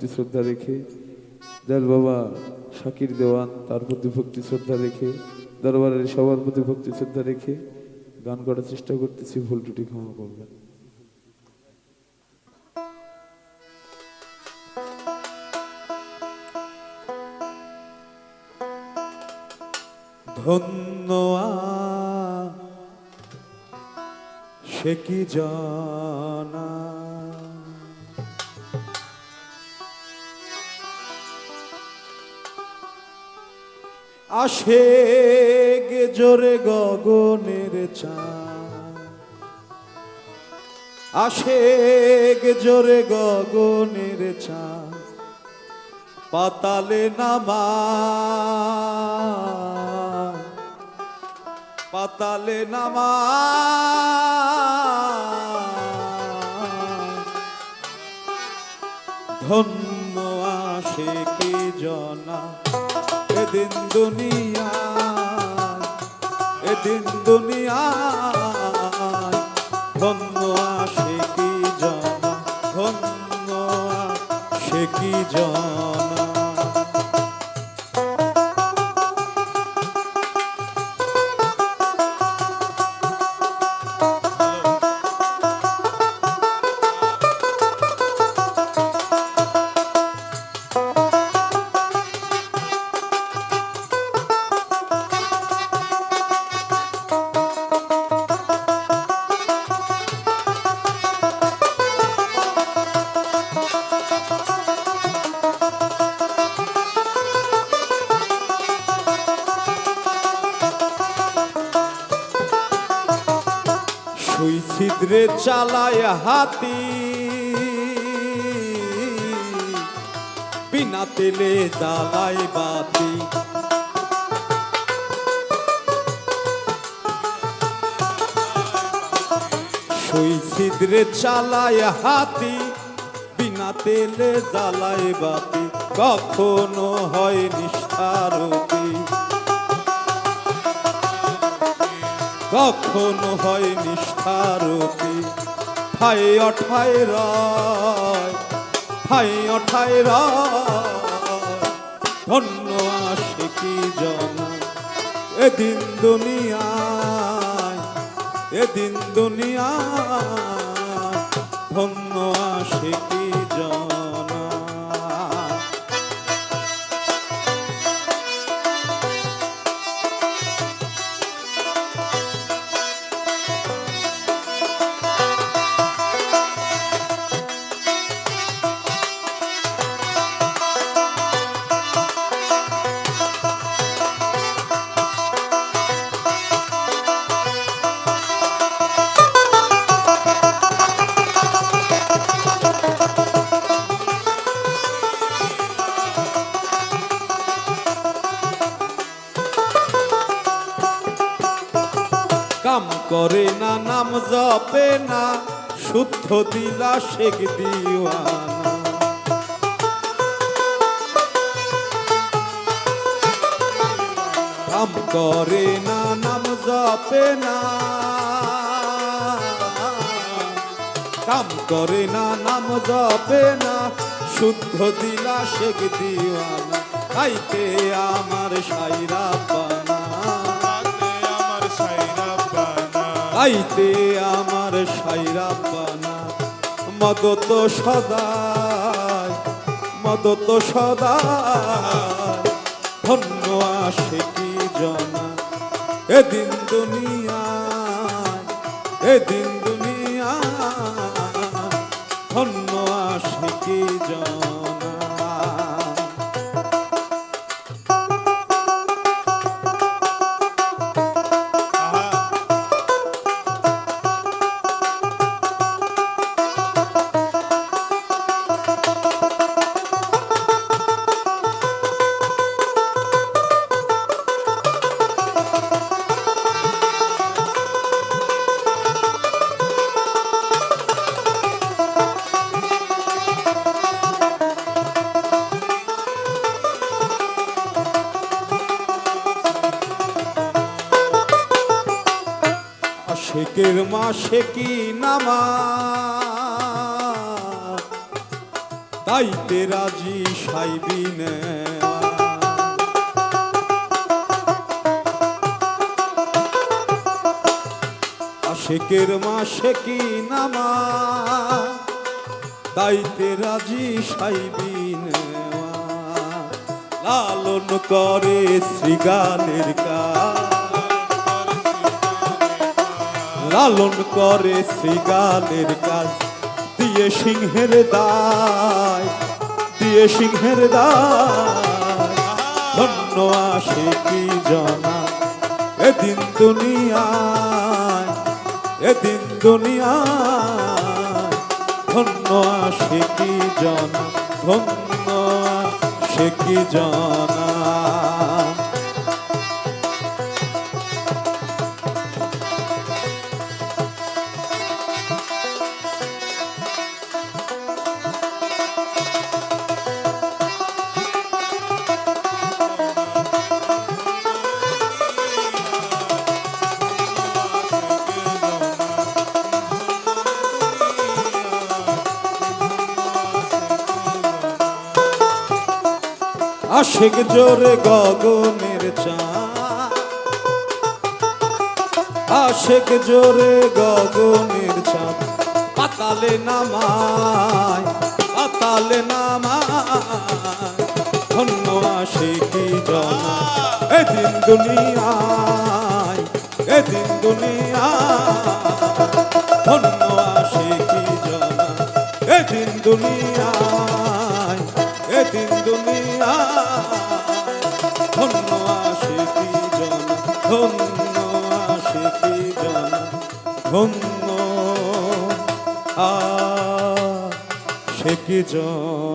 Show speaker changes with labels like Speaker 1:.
Speaker 1: ভক্তি শ্রদ্ধা রেখে, দয়াল বাবা শাকির দেওয়ান, তার প্রতি ভক্তি শ্রদ্ধা রেখে, দরবারের সবার প্রতি ভক্তি শ্রদ্ধা রেখে গান করার চেষ্টা করতেছি, ভুল ত্রুটি ক্ষমা করবেন।
Speaker 2: ধন্য সে কি জানা আসে গে জোরে গগনের চাঁদ আসে গে জোরে গগনের চাঁদ পাতালে নামা। পাতালে নামা। ধন্য আসে কি জনা। এদিন দুনিয়া এদিন দুনিয়া ধন্য আসে কি জনা ধন্য আসে কি জনা? ছিদ্রে চালায় হাতি। বিনা তেলে জ্বালায় বাতি। সুই ছিদ্রে চালায় হাতি, বিনা তেলে জ্বালায় বাতি। কখনো হয় নিষ্ঠারতি। কখনো হয় নিষ্ঠারতি ঠাই অঠাই রায়, ঠাই অঠাই রায়। ধন্য আসে কি জন? এদিন দুনিয়ায় এদিন দুনিয়ায় ধন্য আসে কি জনা? কাম করে না, নাম জপে না, শুদ্ধ দিলা শেখ দিওয়ানা। কাম করে না, নাম জপে না। কাম করে না, নাম জপে না, শুদ্ধ দিলা শেখ দিওয়ানা। খাইতে আমার সাইরা পানা আইতে আমার সাইরা পানা। মদত সদায় মদত সদায় ধন্য আসে কি জনা। এদিন দুনিয়া এদিন দুনিয়া ধন্য আসে কি জনা। আশেকের মা কি নামা তাইতে রাজি সাইবি নেওয়া মা মাসে কি নামা তাইতে রাজি সাইবি লালন করে শ্রীগানের কাজ। লালন করে শ্রীগানের কাজ। দিয়ে সিংহের দায়, দিয়ে সিংহের দায়। আসে কি জানা? এদিন দুনিয়ায় এদিন দুনিয়ায়। ধন্য আসে কি জানা? ধন্য আসে কি জানা? আশেক জোরে গগনের চাঁদ আশেক জোরে গগনের চাঁদ পাতালে নামায় পাতালে নামায়। ধন্য আশিকি জনা এদিন দুনিয়ায় এদিন দুনিয়ায়। ধন্য আশিকি জনা এদিন দুনিয়ায় ধন্য আশিকি জনা? ধন্য আশিকি জনা?